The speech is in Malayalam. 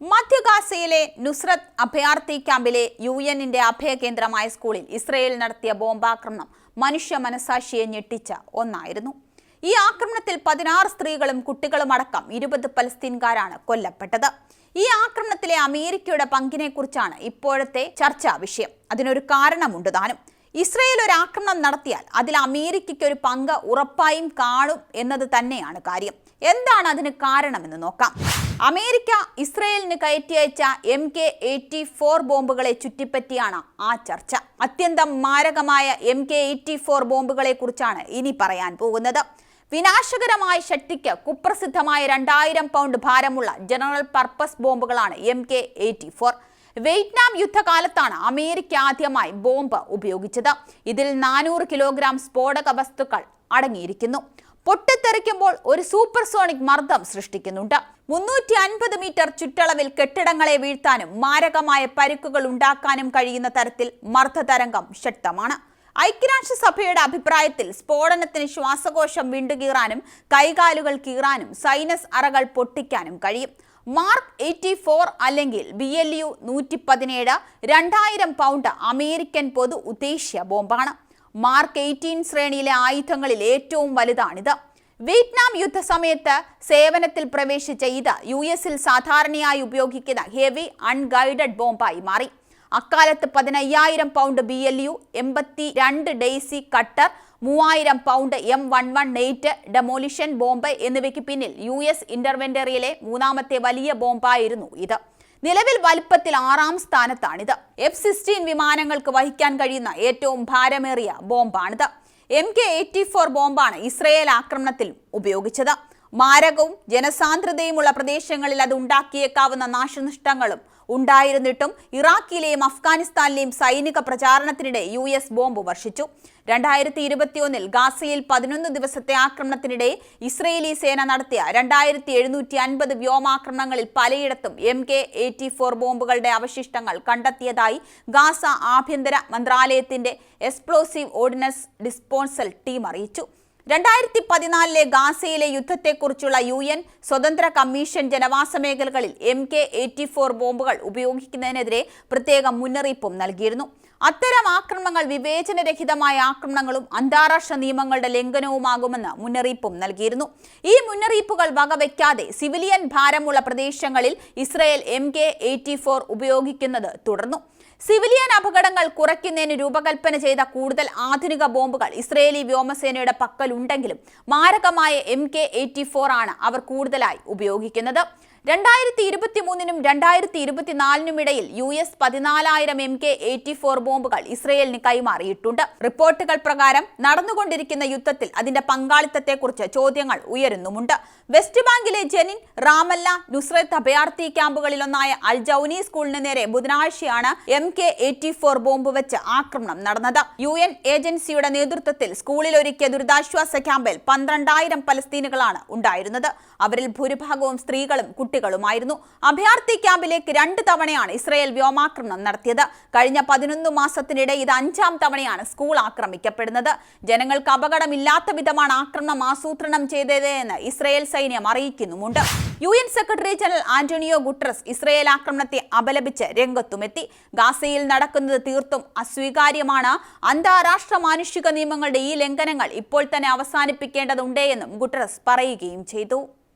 മധ്യഗാസയിലെ നുസ്രത്ത് അഭയാർത്ഥി ക്യാമ്പിലെ യു എന്നിന്റെ അഭയകേന്ദ്രമായ സ്കൂളിൽ ഇസ്രയേൽ നടത്തിയ ബോംബാക്രമണം മനുഷ്യ മനസാക്ഷിയെ ഞെട്ടിച്ച ഒന്നായിരുന്നു. ഈ ആക്രമണത്തിൽ പതിനാറ് സ്ത്രീകളും കുട്ടികളും അടക്കം ഇരുപത് പലസ്തീൻകാരാണ് കൊല്ലപ്പെട്ടത്. ഈ ആക്രമണത്തിലെ അമേരിക്കയുടെ പങ്കിനെക്കുറിച്ചാണ് ഇപ്പോഴത്തെ ചർച്ചാ വിഷയം. അതിനൊരു കാരണമുണ്ട് താനും. ഇസ്രയേൽ ഒരു ആക്രമണം നടത്തിയാൽ അതിൽ അമേരിക്കയ്ക്ക് ഒരു പങ്ക് ഉറപ്പായും കാണും എന്നത് തന്നെയാണ് കാര്യം. എന്താണ് അതിന് കാരണമെന്ന് നോക്കാം. അമേരിക്ക ഇസ്രയേലിന് കയറ്റി അയച്ച എം കെ എയ്റ്റി ഫോർ ബോംബുകളെ ചുറ്റിപ്പറ്റിയാണ് ആ ചർച്ച. അത്യന്തം മാരകമായ എം കെ എയ്റ്റി ഫോർ ബോംബുകളെ കുറിച്ചാണ് ഇനി പറയാൻ പോകുന്നത്. വിനാശകരമായ ശക്തിക്ക് കുപ്രസിദ്ധമായ രണ്ടായിരം പൗണ്ട് ഭാരമുള്ള general purpose ബോംബുകളാണ് M K eighty four Vietnam യുദ്ധകാലത്താണ് America ആദ്യമായി ബോംബ് ഉപയോഗിച്ചത്. ഇതിൽ നാനൂറ് കിലോഗ്രാം സ്ഫോടക വസ്തുക്കൾ അടങ്ങിയിരിക്കുന്നു. പൊട്ടിത്തെറിക്കുമ്പോൾ ഒരു സൂപ്പർസോണിക് മർദ്ദം സൃഷ്ടിക്കുന്നുണ്ട്. മുന്നൂറ്റി അൻപത് മീറ്റർ ചുറ്റളവിൽ കെട്ടിടങ്ങളെ വീഴ്ത്താനും മാരകമായ പരുക്കുകൾ ഉണ്ടാക്കാനും കഴിയുന്ന തരത്തിൽ മർദ്ദതരംഗം ശക്തമാണ്. ഐക്യരാഷ്ട്രസഭയുടെ അഭിപ്രായത്തിൽ സ്ഫോടനത്തിന് ശ്വാസകോശം വിണ്ടുകീറാനും കൈകാലുകൾ കീറാനും സൈനസ് അറകൾ പൊട്ടിക്കാനും കഴിയും. മാർക്ക് എയ്റ്റി ഫോർ അല്ലെങ്കിൽ ബി എൽ യു നൂറ്റി പതിനേഴ് രണ്ടായിരം പൗണ്ട് അമേരിക്കൻ പൊതു ഉദ്ദേശ്യ ബോംബാണ്. മാർക്ക് എയ്റ്റീൻ ശ്രേണിയിലെ ആയുധങ്ങളിൽ ഏറ്റവും വലുതാണിത്. വിയറ്റ്നാം യുദ്ധസമയത്ത് സേവനത്തിൽ പ്രവേശിച്ച ഇത് യു എസിൽ സാധാരണയായി ഉപയോഗിക്കുന്ന ഹെവി അൺഗൈഡഡ് ബോംബായി മാറി. അക്കാലത്ത് പതിനയ്യായിരം പൗണ്ട് ബി എൽ യു എൺപത്തി രണ്ട് ഡെയ്സി കട്ടർ മൂവായിരം pound M one one eight demolition bomb എന്നിവയ്ക്ക് പിന്നിൽ യു എസ് ഇന്റർവെന്ററിയിലെ മൂന്നാമത്തെ വലിയ ബോംബായിരുന്നു ഇത്. നിലവിൽ വലിപ്പത്തിൽ ആറാം സ്ഥാനത്താണിത്. എഫ് സിക്സ്റ്റീൻ വിമാനങ്ങൾക്ക് വഹിക്കാൻ കഴിയുന്ന ഏറ്റവും ഭാരമേറിയ ബോംബാണിത്. എം കെ എയ്റ്റി ഫോർ ബോംബാണ് ഇസ്രയേൽ ആക്രമണത്തിൽ ഉപയോഗിച്ചത്. മാരകവും ജനസാന്ദ്രതയുമുള്ള പ്രദേശങ്ങളിൽ അത് ഉണ്ടാക്കിയേക്കാവുന്ന നാശനഷ്ടങ്ങളും ഉണ്ടായിരുന്നിട്ടും ഇറാഖിലെയും അഫ്ഗാനിസ്ഥാനിലെയും സൈനിക പ്രചാരണത്തിനിടെ യു എസ് ബോംബ് വർഷിച്ചു. രണ്ടായിരത്തി ഇരുപത്തിയൊന്നിൽ ഗാസയിൽ പതിനൊന്ന് ദിവസത്തെ ആക്രമണത്തിനിടെ ഇസ്രയേലി സേന നടത്തിയ രണ്ടായിരത്തി എഴുന്നൂറ്റി അൻപത് വ്യോമാക്രമണങ്ങളിൽ പലയിടത്തും എം കെ എയ്റ്റി ഫോർ ബോംബുകളുടെ അവശിഷ്ടങ്ങൾ കണ്ടെത്തിയതായി ഗാസ ആഭ്യന്തര മന്ത്രാലയത്തിന്റെ എക്സ്പ്ലോസീവ് ഓർഡിനൻസ് ഡിസ്പോൺസൽ ടീം അറിയിച്ചു. രണ്ടായിരത്തി പതിനാലിലെ ഗാസയിലെ യുദ്ധത്തെക്കുറിച്ചുള്ള യു എൻ സ്വതന്ത്ര കമ്മീഷൻ ജനവാസ മേഖലകളിൽ എം കെ എയ്റ്റി ഫോർ ബോംബുകൾ ഉപയോഗിക്കുന്നതിനെതിരെ പ്രത്യേക മുന്നറിയിപ്പും നൽകിയിരുന്നു. അത്തരം ആക്രമണങ്ങൾ വിവേചനരഹിതമായ ആക്രമണങ്ങളും അന്താരാഷ്ട്ര നിയമങ്ങളുടെ ലംഘനവുമാകുമെന്ന് മുന്നറിയിപ്പും നൽകിയിരുന്നു. ഈ മുന്നറിയിപ്പുകൾ വകവയ്ക്കാതെ സിവിലിയൻ ഭാരമുള്ള പ്രദേശങ്ങളിൽ Israel M K eighty four ഉപയോഗിക്കുന്നത് തുടർന്നു. സിവിലിയൻ അപകടങ്ങൾ കുറയ്ക്കുന്നതിന് രൂപകൽപ്പന ചെയ്ത കൂടുതൽ ആധുനിക ബോംബുകൾ ഇസ്രയേലി വ്യോമസേനയുടെ പക്കലുണ്ടെങ്കിലും മാരകമായ എം കെ എയ്റ്റി ഫോർ ആണ് അവർ കൂടുതലായി ഉപയോഗിക്കുന്നത്. രണ്ടായിരത്തി ഇരുപത്തി മൂന്നിനും രണ്ടായിരത്തി ഇരുപത്തിനാലിനും ഇടയിൽ യു എസ് പതിനാലായിരം എം കെ എയ്റ്റി ഫോർ ബോംബുകൾ ഇസ്രയേലിന് കൈമാറിയിട്ടുണ്ട്. റിപ്പോർട്ടുകൾ പ്രകാരം നടന്നുകൊണ്ടിരിക്കുന്ന യുദ്ധത്തിൽ അതിന്റെ പങ്കാളിത്തത്തെക്കുറിച്ച് ചോദ്യങ്ങൾ ഉയരുന്നുമുണ്ട്. വെസ്റ്റ് ബാങ്കിലെ ജെനിൻ റാമല്ല നുസ്രത്ത് അഭയാർത്ഥി ക്യാമ്പുകളിലൊന്നായ അൽ ജൌനി സ്കൂളിന് നേരെ ബുധനാഴ്ചയാണ് M K eighty four bomb വെച്ച് ആക്രമണം നടന്നത്. യു എൻ ഏജൻസിയുടെ നേതൃത്വത്തിൽ സ്കൂളിൽ ഒരുക്കിയ ദുരിതാശ്വാസ ക്യാമ്പിൽ പന്ത്രണ്ടായിരം പലസ്തീനുകളാണ് ഉണ്ടായിരുന്നത്. അവരിൽ ഭൂരിഭാഗവും സ്ത്രീകളും കുട്ടികളുമായിരുന്നു. അഭയാർത്ഥി ക്യാമ്പിലേക്ക് രണ്ട് തവണയാണ് ഇസ്രയേൽ വ്യോമാക്രമണം നടത്തിയത്. കഴിഞ്ഞ പതിനൊന്ന് മാസത്തിനിടെ ഇത് അഞ്ചാം തവണയാണ് സ്കൂൾ ആക്രമിക്കപ്പെടുന്നത്. ജനങ്ങൾക്ക് അപകടമില്ലാത്ത വിധമാണ് ആക്രമണം ആസൂത്രണം ചെയ്തത് എന്ന് ഇസ്രയേൽ സൈന്യം അറിയിക്കുന്നുമുണ്ട്. U N secretary general Antonio Guterres Israel ആക്രമണത്തെ അപലപിച്ച് രംഗത്തുമെത്തി. ഗാസയിൽ നടക്കുന്നത് തീർത്തും അസ്വീകാര്യമാണ്. അന്താരാഷ്ട്ര മാനുഷിക നിയമങ്ങളുടെ ഈ ലംഘനങ്ങൾ ഇപ്പോൾ തന്നെ അവസാനിപ്പിക്കേണ്ടതുണ്ടേയെന്നും ഗുട്രസ് പറയുകയും ചെയ്തു.